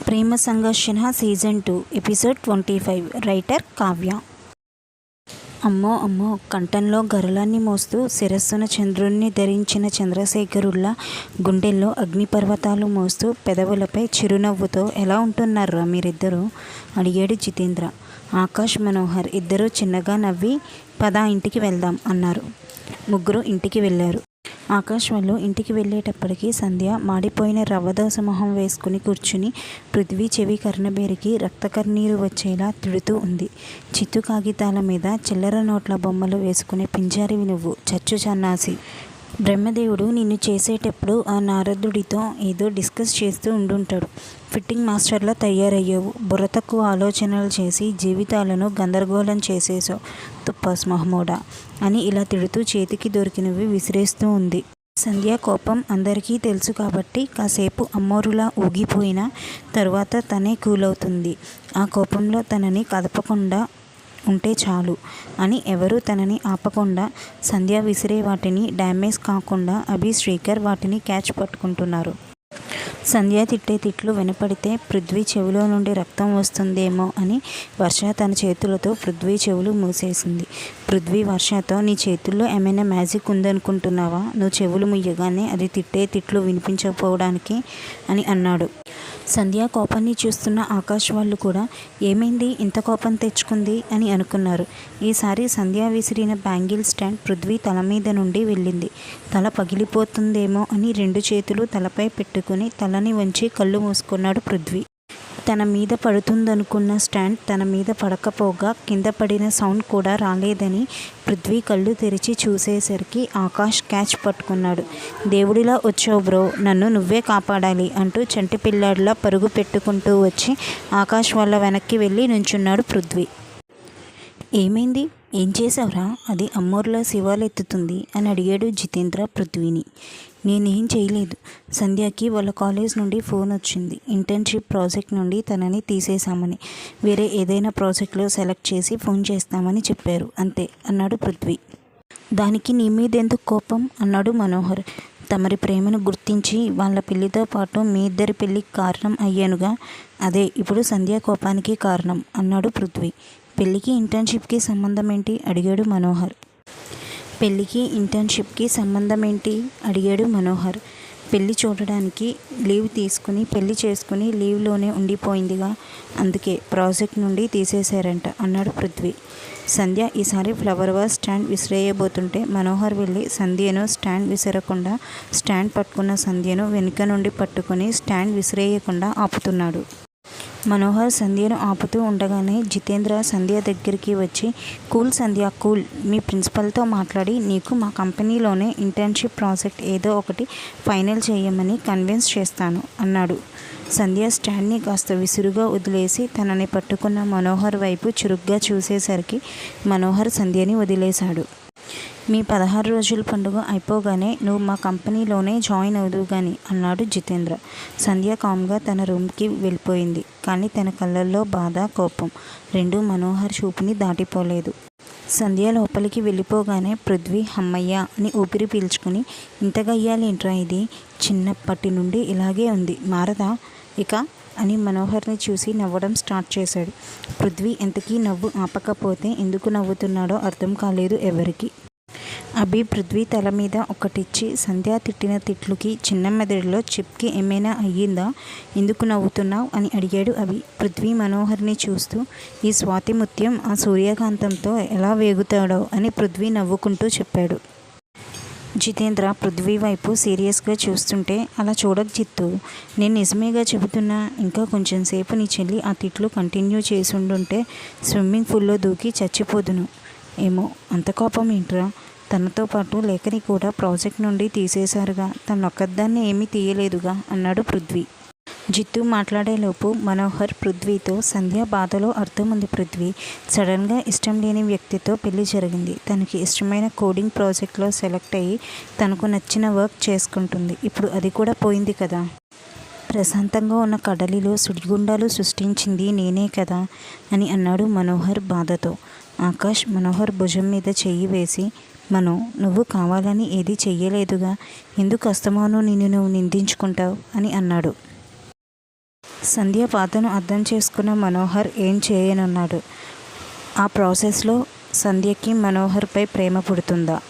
Prema Sangharshana season two episode twenty five. Writer Kavya. అమ్మో అమ్మో కంఠంలో గరులాన్ని మోస్తూ శిరస్సున చంద్రుణ్ణి ధరించిన చంద్రశేఖరుల్లా గుండెల్లో అగ్నిపర్వతాలు మోస్తూ పెదవులపై చిరునవ్వుతో ఎలా ఉంటున్నారా మీరిద్దరూ? అడిగాడు జితేంద్ర. ఆకాష్ మనోహర్ ఇద్దరూ చిన్నగా నవ్వి పదా ఇంటికి వెళ్దాం అన్నారు. ముగ్గురు ఇంటికి వెళ్ళారు. ఆకాష్ వాళ్ళు ఇంటికి వెళ్ళేటప్పటికి సంధ్య మాడిపోయిన రవ్వదోస మొహం వేసుకుని కూర్చుని పృథ్వీ చెవి కర్ణబేరికి రక్తకర్నీరు వచ్చేలా తిడుతూ ఉంది. చిత్తు కాగితాల మీద చిల్లర నోట్ల బొమ్మలు వేసుకునే పింజారివి నువ్వు. చచ్చు చన్నాసి బ్రహ్మదేవుడు నిన్ను చేసేటప్పుడు ఆ నారదుడితో ఏదో డిస్కస్ చేస్తూ ఉండుంటాడు. ఫిట్టింగ్ మాస్టర్లా తయారయ్యావు. బుర్ర తక్కువ ఆలోచనలు చేసి జీవితాలను గందరగోళం చేసేసావు తుప్పాస్ మహమూడా! అని ఇలా తిడుతూ చేతికి దొరికినవి విసిరేస్తూ ఉంది. సంధ్య కోపం అందరికీ తెలుసు కాబట్టి కాసేపు అమ్మోరులా ఊగిపోయిన తరువాత తనే కూలవుతుంది. ఆ కోపంలో తనని కదపకుండా ఉంటే చాలు అని ఎవరూ తనని ఆపకుండా సంధ్య విసిరే వాటిని డ్యామేజ్ కాకుండా అభి శ్రీకర్ వాటిని క్యాచ్ పట్టుకుంటున్నారు. సంధ్య తిట్టే తిట్లు వినపడితే పృథ్వీ చెవిలో నుండి రక్తం వస్తుందేమో అని వర్ష తన చేతులతో పృథ్వీ చెవులు మూసేసింది. పృథ్వీ వర్షతో నీ చేతుల్లో ఏమైనా మ్యాజిక్ ఉందనుకుంటున్నావా? నువ్వు చెవులు ముయ్యగానే అది తిట్టే తిట్లు వినిపించకపోవడానికి అని అన్నాడు. సంధ్య కోపాన్ని చూస్తున్న ఆకాష్ వాళ్ళు కూడా ఏమైంది? ఇంత కోపం తెచ్చుకుంది? అని అనుకున్నారు. ఈసారి సంధ్య విసిరిన బ్యాంగిల్ స్టాండ్ పృథ్వీ తల మీద నుండి వెళ్ళింది. తల పగిలిపోతుందేమో అని రెండు చేతులు తలపై పెట్టుకుని తలని వంచి కళ్ళు మూసుకున్నాడు పృథ్వీ. తన మీద పడుతుందనుకున్న స్టాండ్ తన మీద పడకపోగా కింద పడిన సౌండ్ కూడా రాలేదని పృథ్వీ కళ్ళు తెరిచి చూసేసరికి ఆకాష్ క్యాచ్ పట్టుకున్నాడు. దేవుడిలా వచ్చావు బ్రో నన్ను నువ్వే కాపాడాలి అంటూ చంటి పిల్లాడిలా పరుగు పెట్టుకుంటూ వచ్చి ఆకాష్ వాళ్ళ వెనక్కి వెళ్ళి నుంచున్నాడు పృథ్వీ. ఏమైంది? ఏం చేసావురా అది అమ్మోర్లా శివాలెత్తుతుంది అని అడిగాడు జితేంద్ర పృథ్వీని. నేనేం చేయలేదు. సంధ్యకి వాళ్ళ కాలేజ్ నుండి ఫోన్ వచ్చింది. ఇంటర్న్షిప్ ప్రాజెక్ట్ నుండి తనని తీసేశామని. వేరే ఏదైనా ప్రాజెక్ట్లో సెలెక్ట్ చేసి ఫోన్ చేస్తామని చెప్పారు. అంతే అన్నాడు పృథ్వీ. దానికి నీ మీద ఎందుకు కోపం? అన్నాడు మనోహర్. తమరి ప్రేమను గుర్తించి వాళ్ళ పెళ్ళితో పాటు మీ ఇద్దరి పెళ్ళికి కారణం అయ్యానుగా. అదే ఇప్పుడు సంధ్యా కోపానికి కారణం అన్నాడు పృథ్వీ. పెళ్ళికి ఇంటర్న్షిప్కి సంబంధం ఏంటి? అడిగాడు మనోహర్. పెళ్ళికి ఇంటర్న్షిప్కి సంబంధం ఏంటి? అడిగాడు మనోహర్. పెళ్ళి చూడడానికి లీవ్ తీసుకుని పెళ్ళి చేసుకుని లీవ్లోనే ఉండిపోయిందిగా. అందుకే ప్రాజెక్ట్ నుండి తీసేశారంట అన్నాడు పృథ్వీ. సంధ్య ఈసారి ఫ్లవర్ వాస్ స్టాండ్ విసిరేయబోతుంటే మనోహర్ వెళ్ళి సంధ్యను స్టాండ్ విసరకుండా స్టాండ్ పట్టుకున్న సంధ్యను వెనుక నుండి పట్టుకుని స్టాండ్ విసిరేయకుండా ఆపుతున్నాడు. మనోహర్ సంధ్యను ఆపుతూ ఉండగానే జితేంద్ర సంధ్య దగ్గరికి వచ్చి కూల్ సంధ్య కూల్ మీ ప్రిన్సిపల్తో మాట్లాడి నీకు మా కంపెనీలోనే ఇంటర్న్షిప్ ప్రాజెక్ట్ ఏదో ఒకటి ఫైనల్ చేయమని కన్విన్స్ చేస్తాను అన్నాడు. సంధ్య స్టాండ్ని కాస్త విసురుగా వదిలేసి తనని పట్టుకున్న మనోహర్ వైపు చురుగ్గా చూసేసరికి మనోహర్ సంధ్యని వదిలేశాడు. మీ పదహారు రోజుల పండుగ అయిపోగానే నువ్వు మా కంపెనీలోనే జాయిన్ అవుదువు కానీ అన్నాడు జితేంద్ర. సంధ్య కామ్గా తన రూమ్కి వెళ్ళిపోయింది. కానీ తన కళ్ళల్లో బాధ కోపం రెండు మనోహర్ చూపుని దాటిపోలేదు. సంధ్య లోపలికి వెళ్ళిపోగానే పృథ్వీ హమ్మయ్య అని ఊపిరి పీల్చుకుని ఇంతగా అయ్యాలేంట్రా ఇది? చిన్నప్పటి నుండి ఇలాగే ఉంది. మారదా? ఇక? అని మనోహర్ని చూసి నవ్వడం స్టార్ట్ చేశాడు. పృథ్వీ ఎంతకీ నవ్వు ఆపకపోతే ఎందుకు నవ్వుతున్నాడో అర్థం కాలేదు ఎవరికి. అభి పృథ్వీ తల మీద ఒకటిచ్చి సంధ్య తిట్టిన తిట్లుకి చిన్న మెదడులో చిప్కి ఏమైనా అయ్యిందా? ఎందుకు నవ్వుతున్నావు? అని అడిగాడు అభి. పృథ్వీ మనోహర్ని చూస్తూ ఈ స్వాతి ముత్యం ఆ సూర్యకాంతంతో ఎలా వేగుతాడో అని పృథ్వీ నవ్వుకుంటూ చెప్పాడు. జితేంద్ర పృథ్వీ వైపు సీరియస్గా చూస్తుంటే అలా చూడక జిత్తు నేను నిజమేగా చెబుతున్నా ఇంకా కొంచెం సేపు నీ చెల్లి ఆ తిట్లు కంటిన్యూ చేసుండుంటే స్విమ్మింగ్ పూల్లో దూకి చచ్చిపోదును. ఏమో అంత కోపం ఏంట్రా? తనతో పాటు లేఖని కూడా ప్రాజెక్ట్ నుండి తీసేశారుగా. తనొక్కదాన్ని ఏమీ తీయలేదుగా అన్నాడు పృథ్వీ. జిత్తు మాట్లాడేలోపు మనోహర్ పృథ్వీతో సంధ్య బాధలో అర్థం ఉంది పృథ్వీ. సడన్గా ఇష్టం లేని వ్యక్తితో పెళ్ళి జరిగింది. తనకి ఇష్టమైన కోడింగ్ ప్రాజెక్ట్లో సెలెక్ట్ అయ్యి తనకు నచ్చిన వర్క్ చేసుకుంటుంది. ఇప్పుడు అది కూడా పోయింది కదా. ప్రశాంతంగా ఉన్న కడలిలో సుడిగుండాలు సృష్టించింది నేనే కదా అని అన్నాడు మనోహర్ బాధతో. ఆకాష్ మనోహర్ భుజం మీద చెయ్యి వేసి మనం నువ్వు కావాలని ఏది చెయ్యలేదుగా. ఎందుకు అస్తమాను నిన్ను నువ్వు నిందించుకుంటావు? అని అన్నాడు. సంధ్య పాతను అర్థం చేసుకున్న మనోహర్ ఏం చేయనున్నాడు. ఆ ప్రాసెస్లో సంధ్యకి మనోహర్పై ప్రేమ పుడుతుందా?